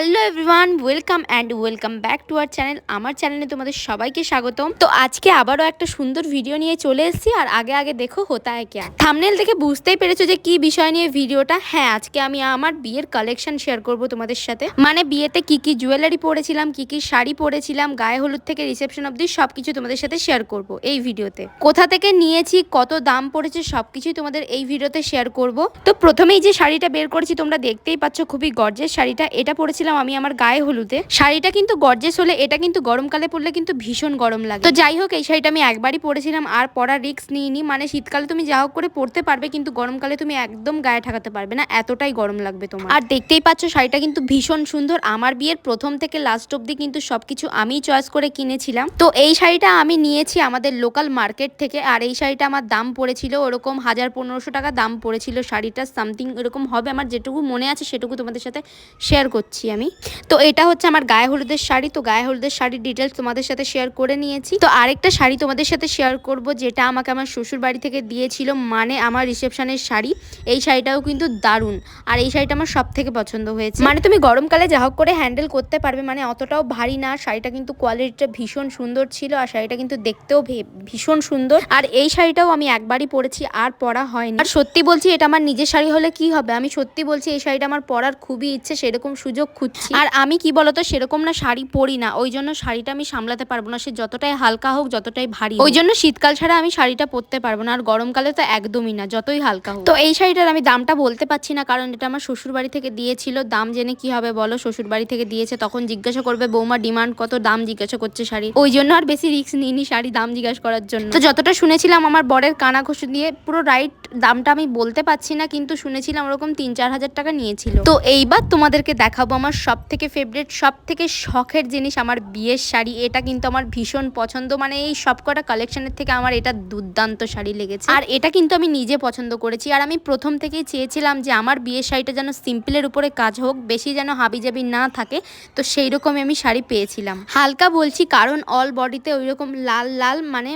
Hello everyone, welcome and welcome back to our channel. আমার চ্যানেলে তোমাদের সবাইকে স্বাগতম। তো আজকে আবারও একটা সুন্দর ভিডিও নিয়ে চলে এসেছি, আর আগে আগে দেখো হোতা ক্যা থামনেল দেখে বুঝতেই পেরেছ যে কি বিষয় নিয়ে ভিডিওটা। হ্যাঁ আজকে আমি আমার বিয়ের কালেকশন শেয়ার করব তোমাদের সাথে। মানে বিয়েতে কি কি জুয়েলারি পরেছিলাম, কি কি শাড়ি পরেছিলাম, গায়ে হলুদ থেকে রিসেপশন অবধি সবকিছু তোমাদের সাথে শেয়ার করব এই ভিডিওতে। কোথা থেকে নিয়েছি, কত দাম পড়েছে, সবকিছুই তোমাদের এই ভিডিওতে শেয়ার করব। তো প্রথমেই যে শাড়িটা বের করেছি, তোমরা দেখতেই পাচ্ছ খুবই গর্জের শাড়িটা। এটা পরেছিলাম আমি আমার গায়ে হলুদে। শাড়িটা কিন্তু গর্জেস হলে এটা কিন্তু গরমকালে পরলে কিন্তু ভীষণ গরম লাগে। তো যাই হোক, এই শাড়িটা আমি একবারই পরেছিলাম, আর পরার রিক্স নিইনি। মানে শীতকালে তুমি যা হোক করে পরতে পারবে, কিন্তু গরমকালে তুমি একদম গায়ে ঠাকাতে পারবে না। এতটাই গরম লাগবে তোমার। আর দেখতেই পাচ্ছ, শাড়িটা কিন্তু ভীষণ সুন্দর। আমার বিয়ের প্রথম থেকে লাস্ট অব্দি কিন্তু সবকিছু আমিই চয়েস করে কিনেছিলাম। তো এই শাড়িটা আমি নিয়েছি আমাদের লোকাল মার্কেট থেকে, আর এই শাড়িটা আমার দাম পড়েছিল ওরকম হাজার পনেরোশো টাকা দাম পড়েছিল শাড়িটা সামথিং এরকম হবে, আমার যেটুকু মনে আছে সেটুকু তোমাদের সাথে শেয়ার করছি। আমি। তো এটা হচ্ছে আমার গায়ে হলুদের শাড়ি। তো গায়ে হলুদের শাড়ির ডিটেলস তোমাদের সাথে শেয়ার করে নিয়েছি। তো আরেকটা শাড়ি তোমাদের সাথে শেয়ার করব, যেটা আমাকে আমার শ্বশুর বাড়ি থেকে দিয়েছিল মানে আমার রিসেপশনের শাড়ি। এই শাড়িটাও কিন্তু দারুণ। আর এই শাড়িটা আমার সব থেকে পছন্দ হয়েছে। মানে তুমি গরমকালে যা হোক করে হ্যান্ডেল করতে পারবে মানে অতটাও ভারী না। শাড়িটা কিন্তু কোয়ালিটিটা ভীষণ সুন্দর ছিল আর শাড়িটা কিন্তু দেখতেও ভীষণ সুন্দর। আর এই শাড়িটাও আমি একবারই পরেছি, আর পরা হয়নি। আর সত্যি বলছি, এটা আমার নিজের শাড়ি হলে কি হবে? আমি সত্যি বলছি, এই শাড়িটা আমার পরার খুবই ইচ্ছে, সেরকম সুযোগ খুঁজছি। আর আমি কি বলতো সেরকম না শাড়ি পরি না। ওই জন্য শাড়িটা আমি সামলাতে পারব না। সে যতটাই হালকা হোক যতটাই ভারী ওই জন্য শীতকাল ছাড়া আমি শাড়িটা পরতে পারব না। আর গরমকালে তো একদমই না যতই হালকা হোক। তো এই শাড়িটার আমি দামটা বলতে পারছি না কারণ এটা আমার শ্বশুর বাড়ি থেকে দিয়েছিল। দাম জেনে কি হবে বলো? শ্বশুর বাড়ি থেকে দিয়েছে তখন জিজ্ঞাসা করবে বৌমা ডিমান্ড কত দাম জিজ্ঞাসা করছে শাড়ি। ওই জন্য আর বেশি রিস্ক নিইনি শাড়ি দাম জিজ্ঞাসা করার জন্য। তো যতটা শুনেছিলাম আমার বরের কানা ঘষে দিয়ে পুরো রাইট দামটা আমি বলতে পারছি না কিন্তু শুনেছিলাম ওরকম তিন চার হাজার টাকা নিয়েছিল। তো এইবার তোমাদেরকে দেখাবো আমার সব থেকে ফেভারিট সব থেকে শখের জিনিস আমার বিয়ের শাড়ি, এটা কিন্তু আমার ভীষণ পছন্দ। মানে এই সবকটা কালেকশনের থেকে আমার এটা দুর্দান্ত শাড়ি লেগেছে। আর এটা কিন্তু আমি নিজে পছন্দ করেছি। আর আমি প্রথম থেকেই চেয়েছিলাম যে আমার বিয়ের শাড়িটা যেন সিম্পলের উপরে কাজ হোক, বেশি যেন হাবিজাবি না থাকে। তো সেই রকমই আমি শাড়ি পেয়েছিলাম। হালকা বলছি, কারণ অল বডিতে ওই রকম লাল লাল মানে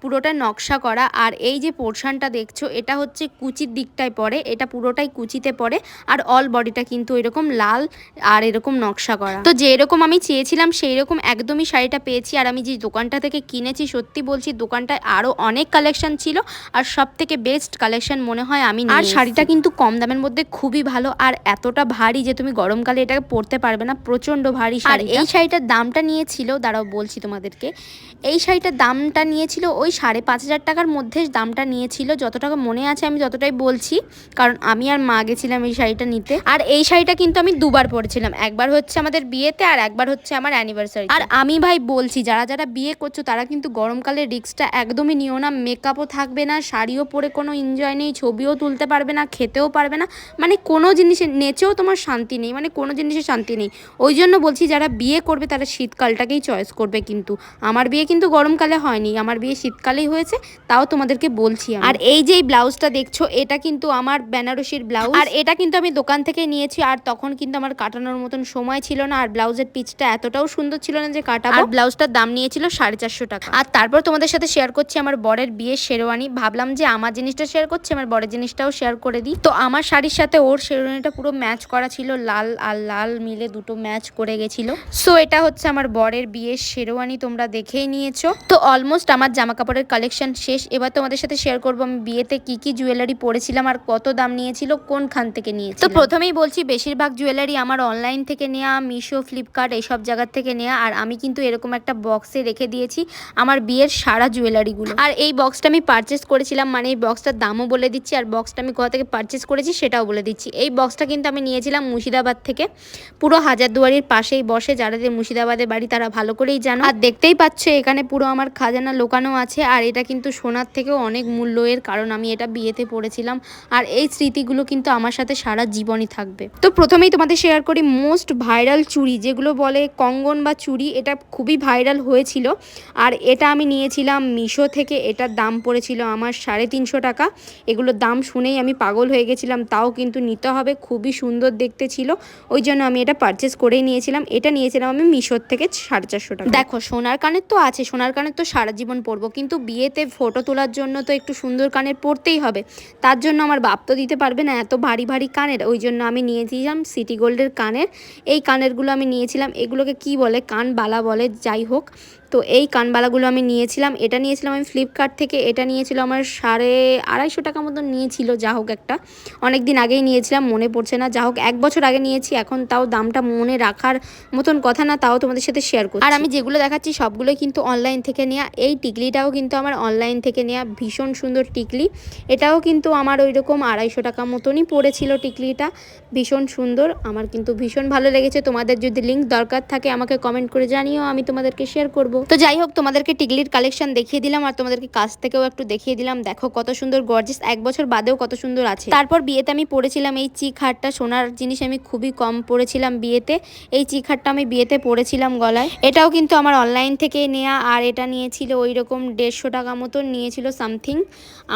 পুরোটা নকশা করা। আর এই যে পোর্শনটা দেখছ, এটা হচ্ছে কুচির দিকটায় পড়ে, এটা পুরোটাই কুচিতে পড়ে। আর অল বডিটা কিন্তু এরকম লাল আর এরকম নকশা করা। তো যেরকম আমি চেয়েছিলাম সেই রকম একদমই শাড়িটা পেয়েছি। আর আমি যে দোকানটা থেকে কিনেছি সত্যি বলছি দোকানটায় আরও অনেক কালেকশন ছিল। আর সব থেকে বেস্ট কালেকশন মনে হয় আমি আর শাড়িটা কিন্তু কম দামের মধ্যে খুবই ভালো। আর এতটা ভারী যে তুমি গরমকালে এটাকে পরতে পারবে না প্রচণ্ড ভারী আর এই শাড়িটার দামটা নিয়েছিল দাঁড়াও বলছি তোমাদেরকে এই শাড়িটার দামটা নিয়েছিল ওই সাড়ে পাঁচ হাজার টাকার মধ্যে দামটা নিয়েছিল যত টাকা মনে আছে আমি যতটাই বলছি। কারণ আমি আর মা গেছিলাম এই শাড়িটা নিতে। আর এই শাড়িটা কিন্তু আমি দুবার পরেছিলাম একবার হচ্ছে আমাদের বিয়েতে আর একবার হচ্ছে আমার অ্যানিভার্সারি আর আমি ভাই বলছি যারা যারা বিয়ে করছ তারা কিন্তু গরমকালে রিক্সটা একদমই নিও না। মেকআপও থাকবে না শাড়িও পরে কোনো এনজয় নেই ছবিও তুলতে পারবে না খেতেও পারবে না। মানে কোনো জিনিসে নেচেও তোমার শান্তি নেই মানে কোনো জিনিসে শান্তি নেই। ওই জন্য বলছি যারা বিয়ে করবে তারা শীতকালটাকেই চয়েস করবে কিন্তু। আমার বিয়ে কিন্তু গরমকালে হয়নি আমার বিয়ে শীতকালেই হয়েছে তাও তোমাদেরকে বলছি আর এই যে এই ব্লাউজটা দেখছ এটা কিন্তু আমার বেনারসির ব্লাউজ। আর এটা কিন্তু আমি দোকান থেকে নিয়েছি আর তখন কিন্তু আমার কাটানোর মতন সময় ছিল না আর ব্লাউজের পিচটা এতটাও সুন্দর ছিল না যে কাটাবো। আর ব্লাউজটার দাম নিয়েছিল সাড়ে চারশো টাকা। আর তারপর তোমাদের সাথে শেয়ার করছি আমার বরের বিয়ের শেরওয়ানি। ভাবলাম যে আমার জিনিসটা শেয়ার করছি আমার বরের জিনিসটাও শেয়ার করে দিই। তো আমার শাড়ির সাথে ওর শেরওয়ানিটা পুরো ম্যাচ করা ছিল লাল আর লাল মিলে দুটো ম্যাচ করে গেছিল। সো এটা হচ্ছে আমার বরের বিয়ের শেরওয়ানি তোমরা দেখেই নিয়েছো। তো অলমোস্ট আমার জামা কাপড়ের কালেকশন শেষ। এবার তোমাদের সাথে শেয়ার করব আমি বিয়েতে কি কি জুয়েলারি পরেছিলাম আর কত দাম নিয়েছিল কোনখান থেকে নিয়েছি তো প্রথমেই বলছি বেশিরভাগ জুয়েলারি আমার অনলাইন থেকে নেওয়া মিশো ফ্লিপকার্ট এইসব জায়গার থেকে নেওয়া আর আমি কিন্তু এরকম একটা বক্সে রেখে দিয়েছি আমার বিয়ের সারা জুয়েলারিগুলো আর এই বক্সটা আমি পারচেস করেছিলাম মানে এই বক্সটার দামও বলে দিচ্ছি, আর বক্সটা আমি কোথা থেকে পারচেস করেছি সেটাও বলে দিচ্ছি। এই বক্সটা কিন্তু আমি নিয়েছিলাম মুর্শিদাবাদ থেকে। পুরো হাজারদুয়ারির পাশেই বসে, যারা যে মুর্শিদাবাদের বাড়ি তারা ভালো করেই জানো। আর দেখতেই পাচ্ছ, এখানে পুরো আমার খাজানা লোকানো আছে, আর এটা কিন্তু সোনার থেকেও অনেক মূল্য এর কারণ আমি এটা বিয়েতে পড়েছিলাম। আর এই স্মৃতিগুলো কিন্তু আমার সাথে সারা জীবনই থাকবে। তো প্রথমেই তোমাদের শেয়ার করি মোস্ট ভাইরাল চুড়ি, যেগুলো বলে কঙ্গন বা চুড়ি, এটা খুবই ভাইরাল হয়েছিল। আর এটা আমি নিয়েছিলাম মিশো থেকে, এটার দাম পড়েছিল আমার সাড়ে তিনশো টাকা। এগুলোর দাম শুনেই আমি পাগল হয়ে গেছিলাম, তাও কিন্তু নিতে হবে, খুবই সুন্দর দেখতে ছিল। ওই জন্য আমি এটা পারচেস করেই নিয়েছিলাম, এটা নিয়েছিলাম আমি মিশোর থেকে সাড়ে চারশো টাকা। দেখো, সোনার কানের তো আছে, সোনার কানের তো সারা জীবন পরবো, কিন্তু বিয়েতে ফটো তোলার জন্য তো একটু সুন্দর কানের পরতেই হবে। তার জন্য আমার বাপ তো দিতে পারবে না, এত ভারী ভারী কানের, ওই জন্য আমি নিয়েছিলাম সিটি গোল্ডের কানের। এই কানেরগুলো আমি নিয়েছিলাম। এগুলোকে কি বলে? কান বালা বলে। যাই হোক তো এই কানবালাগুলো আমি নিয়েছিলাম, এটা নিয়েছিলাম আমি ফ্লিপকার্ট থেকে, এটা নিয়েছিল আমার সাড়ে আড়াইশো টাকা মতন নিয়েছিল, যা হোক একটা। অনেক দিন আগেই নিয়েছিলাম, মনে পড়ছে না। যা হোক, এক বছর আগে নিয়েছি, এখন তাও দামটা মনে রাখার মতন কথা না, তাও তোমাদের সাথে শেয়ার করছি। আর আমি যেগুলো দেখাচ্ছি, সবগুলোই কিন্তু অনলাইন থেকে নেওয়া এই টিকলিটাও কিন্তু আমার অনলাইন থেকে নেওয়া ভীষণ সুন্দর টিকলি। এটাও কিন্তু আমার ওই রকম আড়াইশো টাকা মতনই পড়েছিল টিকলিটা। ভীষণ সুন্দর, আমার কিন্তু ভীষণ ভালো লেগেছে। তোমাদের যদি লিঙ্ক দরকার থাকে, আমাকে কমেন্ট করে জানিও, আমি তোমাদেরকে শেয়ার করব। তো যাই হোক, তোমাদেরকে টিকলির কালেকশন দেখিয়ে দিলাম আর তোমাদেরকে কাছ থেকেও একটু দেখিয়ে দিলাম। দেখো কত সুন্দর গর্জিস এক বছর বাদেও কত সুন্দর আছে। তারপর বিয়েতে আমি পড়েছিলাম এই চিক হারটা সোনার জিনিস আমি খুবই কম পড়েছিলাম বিয়েতে। এই চিক হারটা আমি বিয়েতে পড়েছিলাম গলায়। এটাও কিন্তু আমার অনলাইন থেকে নেওয়া আর এটা নিয়েছিল ওই রকম দেড়শো টাকা মতো নিয়েছিল সামথিং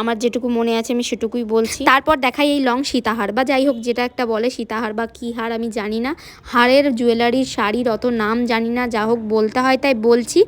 আমার যেটুকু মনে আছে আমি সেটুকুই বলছি। তারপর দেখাই এই লং সীতাহার বা যাই হোক, যেটা একটা বলে সীতাহার বা কী হার আমি জানি না। হারের জুয়েলারির শাড়ির অত নাম জানি না, যা হোক বলতে হয় তাই বলছি।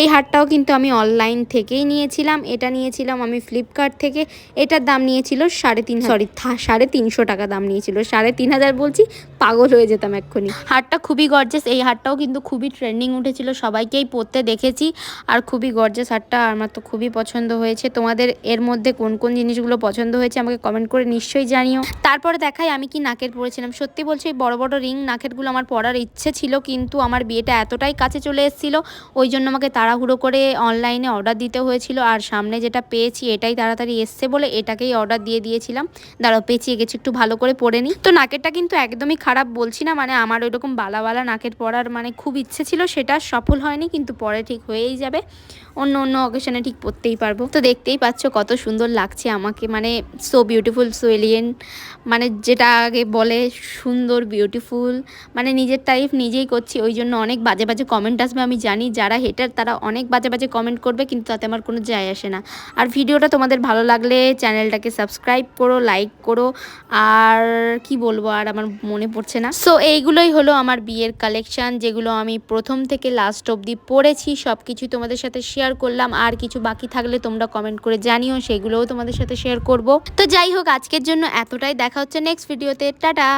এই হারটাও কিন্তু আমি অনলাইন থেকেই নিয়েছিলাম। এটা নিয়েছিলাম আমি ফ্লিপকার্ট থেকে। এটার দাম নিয়েছিল সাড়ে তিন সরি সাড়ে তিনশো টাকা দাম নিয়েছিল। সাড়ে তিন হাজার বলছি পাগল হয়ে যেতাম এক্ষুনি। হারটা খুবই গর্জেস এই হারটাও কিন্তু খুবই ট্রেন্ডিং উঠেছিল, সবাইকেই পরতে দেখেছি। আর খুবই গর্জেস হারটা আমার তো খুবই পছন্দ হয়েছে। তোমাদের এর মধ্যে কোন কোন জিনিসগুলো পছন্দ হয়েছে আমাকে কমেন্ট করে নিশ্চয়ই জানিও। তারপরে দেখাই আমি কি নাকের পরেছিলাম। সত্যি বলছি বড় বড় রিং নাকেরগুলো আমার পরার ইচ্ছে ছিল, কিন্তু আমার বিয়েটা এতটাই কাছে চলে এসেছিল, ওই জন্য আমাকে তাড়াহুড়ো করে অনলাইনে অর্ডার দিতে হয়েছিল। আর সামনে যেটা পেয়েছি, এটাই তাড়াতাড়ি এসছে বলে এটাকেই অর্ডার দিয়ে দিয়েছিলাম। দাঁড়াও, পেঁচিয়ে গেছি, একটু ভালো করে পরে নিই। তো নাকেরটা কিন্তু একদমই খারাপ বলছি না মানে আমার ওই রকম বালা বালা নাকের পরার মানে খুব ইচ্ছে ছিল, সেটা সফল হয়নি, কিন্তু পরে ঠিক হয়েই যাবে। অন্য অন্য অকেশনে ঠিক পরতেই পারব। তো দেখতেই পাচ্ছ কত সুন্দর লাগছে আমাকে মানে সো বিউটিফুল সো এলিয়েন মানে যেটা আগে বলে সুন্দর বিউটিফুল মানে নিজের তারিফ নিজেই করছি, ওই জন্য অনেক বাজে বাজে কমেন্ট আসবে, আমি জানি যারা হেটার তারা অনেক বাজে বাজে কমেন্ট করবে, কিন্তু তাতে আমার কোনো যায় আসে না। আর ভিডিওটা তোমাদের ভালো লাগলে চ্যানেলটাকে সাবস্ক্রাইব করো লাইক করো, আর কি বলব, আর আমার মনে পড়ছে না। সো এইগুলোই হলো আমার বিয়ের কালেকশান যেগুলো আমি প্রথম থেকে লাস্ট অবধি পড়েছি। সব কিছুই তোমাদের সাথে শেয়ার করলাম। আর কিছু বাকি থাকলে তোমরা কমেন্ট করে জানিও, সেগুলোও তোমাদের সাথে শেয়ার করব। তো যাই হোক, আজকের জন্য এতটাই। দেখা হচ্ছে নেক্সট ভিডিওতে টাটা!